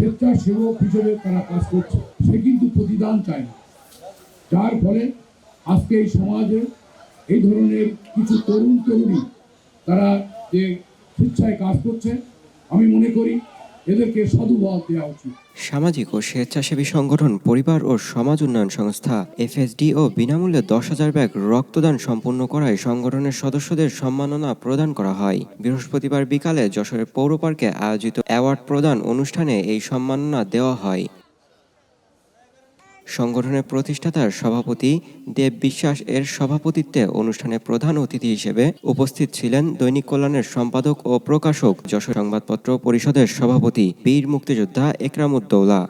স্বেচ্ছাসেবক হিসেবে তারা কাজ করছে। সে কিন্তু প্রতিদান চায় না। যার ফলে আজকে এই সমাজে এই ধরনের কিছু তরুণ তরুণী তারা যে স্বেচ্ছায় কাজ করছে, আমি মনে করি এদেরকে দেওয়া উচিত। সামাজিক ও স্বেচ্ছাসেবী সংগঠন, পরিবার ও সমাজ উন্নয়ন সংস্থা, এফএসডি ও বিনামূল্যে দশ হাজার ব্যাগ রক্তদান সম্পূর্ণ করায় সংগঠনের সদস্যদের সম্মাননা প্রদান করা হয়। বৃহস্পতিবার বিকালে যশোরের পৌর পার্কে আয়োজিত অ্যাওয়ার্ড প্রদান অনুষ্ঠানে এই সম্মাননা দেওয়া হয়। সংগঠনের প্রতিষ্ঠাতার সভাপতি দেব বিশ্বাস এর সভাপতিত্বে অনুষ্ঠানে প্রধান অতিথি হিসেবে উপস্থিত ছিলেন দৈনিক কল্যাণের সম্পাদক ও প্রকাশক, যশোর সংবাদপত্র পরিষদের সভাপতি, বীর মুক্তিযোদ্ধা একরামুদ্দৌলা।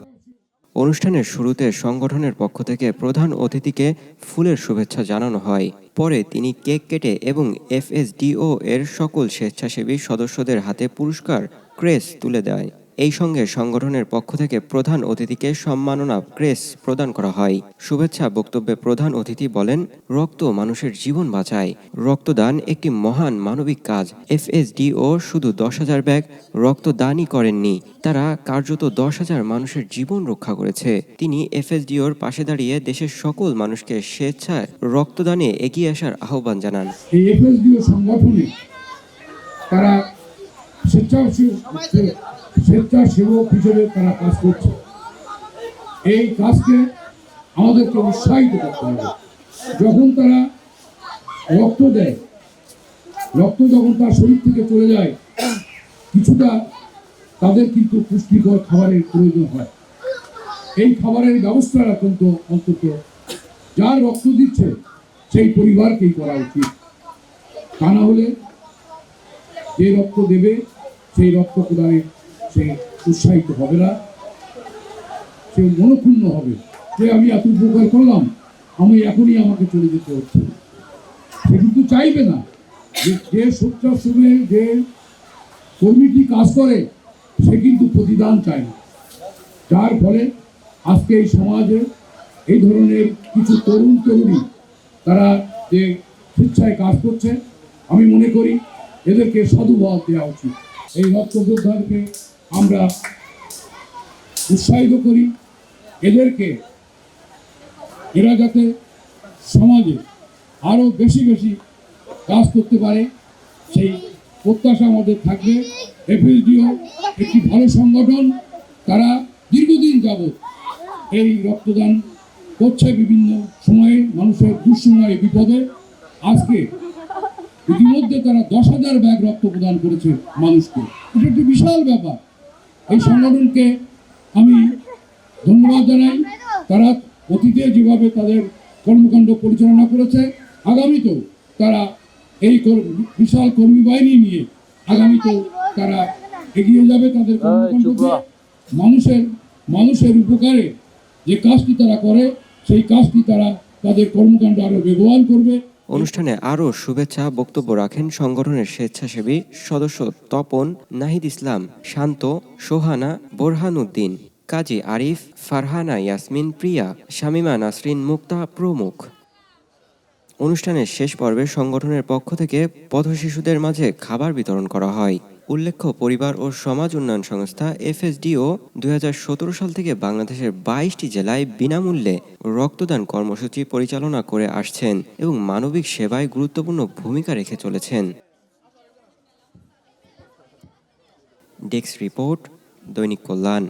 অনুষ্ঠানের শুরুতে সংগঠনের পক্ষ থেকে প্রধান অতিথিকে ফুলের শুভেচ্ছা জানানো হয়। পরে তিনি কেক কেটে এবং এফএসডিও এর সকল স্বেচ্ছাসেবী সদস্যদের হাতে পুরস্কার, ক্রেস তুলে দেয়। এই সঙ্গে সংগঠনের পক্ষ থেকে প্রধান অতিথিকে সম্মাননা ক্রেস প্রদান করা হয়। শুভেচ্ছা বক্তব্যে প্রধান অতিথি বলেন, রক্ত মানুষের জীবন বাঁচায়। রক্তদান একটি মহান মানবিক কাজ। এফএসডিও শুধু দশ হাজার ব্যাগ রক্তদানই করেননি, তারা কার্যত দশ হাজার মানুষের জীবন রক্ষা করেছে। তিনি এফএসডিওর পাশে দাঁড়িয়ে দেশের সকল মানুষকে স্বেচ্ছায় রক্তদানে এগিয়ে আসার আহ্বান জানান। তারা স্বেচ্ছাসেবক হিসেবে তারা কাজ করছে। এই কাজকে আমাদেরকে উৎসাহিত করতে হবে। যখন তারা রক্ত দেয়, রক্ত যখন তার শরীর থেকে চলে যায়, কিছুটা তাদের কিন্তু পুষ্টিকর খাবারের প্রয়োজন হয়। এই খাবারের ব্যবস্থা অত্যন্ত অন্তত যার রক্ত দিচ্ছে, সেই পরিবারকেই করা উচিত। তা না হলে যে রক্ত দেবে, সেই রক্ত প্রদানে সে উৎসাহিত হবে না, সে মনক্ষুণ্ণ হবে। যে আমি এত উপকার করলাম, আমি এখনই আমাকে চলে যেতে হচ্ছে। সে কিন্তু চাইবে না যে স্বেচ্ছাশ্রমে যে কর্মীটি কাজ করে, সে কিন্তু প্রতিদান চায় না। যার ফলে আজকে এই সমাজে এই ধরনের কিছু তরুণ তরুণী, তারা যে স্বেচ্ছায় কাজ করছে, আমি মনে করি এদেরকে সাধুবাদ দেওয়া উচিত। এই রক্তযোদ্ধাদেরকে আমরা উৎসাহিত করি এদেরকে এরা যাতে সমাজে আরও বেশি বেশি কাজ করতে পারে, সেই প্রত্যাশা আমাদের থাকবে। এফএসডিও একটি ভালো সংগঠন, তারা দীর্ঘদিন যাবৎ এই রক্তদান করছে বিভিন্ন সময়ে, মানুষের দুঃসময়ে, বিপদে। আজকে ইতিমধ্যে তারা দশ হাজার ব্যাগ রক্ত প্রদান করেছে মানুষকে। এটা একটি বিশাল ব্যাপার। এই সংগঠনকে আমি ধন্যবাদ জানাই। তারা অতীতে যেভাবে তাদের কর্মকাণ্ড পরিচালনা করেছে আগামীতেও তারা এই বিশাল কর্মী বাহিনী নিয়ে আগামীতেও তারা এগিয়ে যাবে তাদের কর্মকাণ্ডকে মানুষের মানুষের উপকারে যে কাজটি তারা করে সেই কাজটি তারা তাদের কর্মকাণ্ড আরও বেগবান করবে। অনুষ্ঠানে আরও শুভেচ্ছা বক্তব্য রাখেন সংগঠনের স্বেচ্ছাসেবী সদস্য তপন নাহিদ ইসলাম, শান্ত, সোহানা বোরহান উদ্দিন কাজী আরিফ, ফারহানা ইয়াসমিন, প্রিয়া, শামিমা নাসরিন, মুক্তা প্রমুখ। অনুষ্ঠানের শেষ পর্বে সংগঠনের পক্ষ থেকে পথশিশুদের মাঝে খাবার বিতরণ করা হয়। উল্লেখ্য, পরিবার ও সমাজ উন্নয়ন সংস্থা এফএসডিও দু হাজার সতেরো সাল থেকে বাংলাদেশের বাইশটি জেলায় বিনামূল্যে রক্তদান কর্মসূচি পরিচালনা করে আসছেন এবং মানবিক সেবায় গুরুত্বপূর্ণ ভূমিকা রেখে চলেছেন। ডেস্ক রিপোর্ট, দৈনিক কল্যাণ।